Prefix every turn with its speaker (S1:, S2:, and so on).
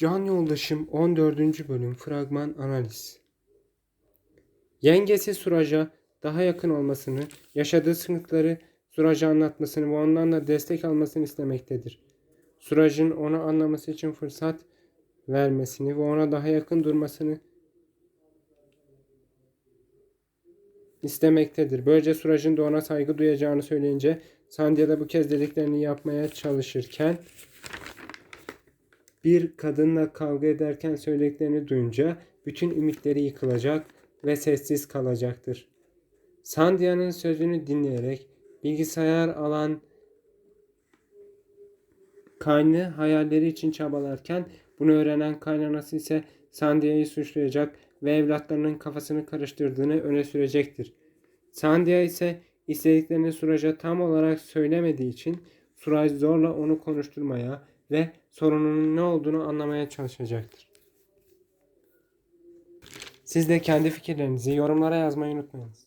S1: Can Yoldaşım 14. bölüm fragman analiz. Yengesi Suraj'a daha yakın olmasını, yaşadığı sıkıntıları Suraj'a anlatmasını ve ondan da destek almasını istemektedir. Suraj'ın onu anlaması için fırsat vermesini ve ona daha yakın durmasını istemektedir. Böylece Suraj'ın da ona saygı duyacağını söyleyince Sandia da bu kez dediklerini yapmaya çalışırken bir kadınla kavga ederken söylediklerini duyunca bütün ümitleri yıkılacak ve sessiz kalacaktır. Sandia'nın sözünü dinleyerek bilgisayar alan kaynı hayalleri için çabalarken bunu öğrenen kaynanası ise Sandia'yı suçlayacak ve evlatlarının kafasını karıştırdığını öne sürecektir. Sandia ise istediklerini Suraj'a tam olarak söylemediği için Suraj zorla onu konuşturmaya ve sorunun ne olduğunu anlamaya çalışacaktır. Siz de kendi fikirlerinizi yorumlara yazmayı unutmayınız.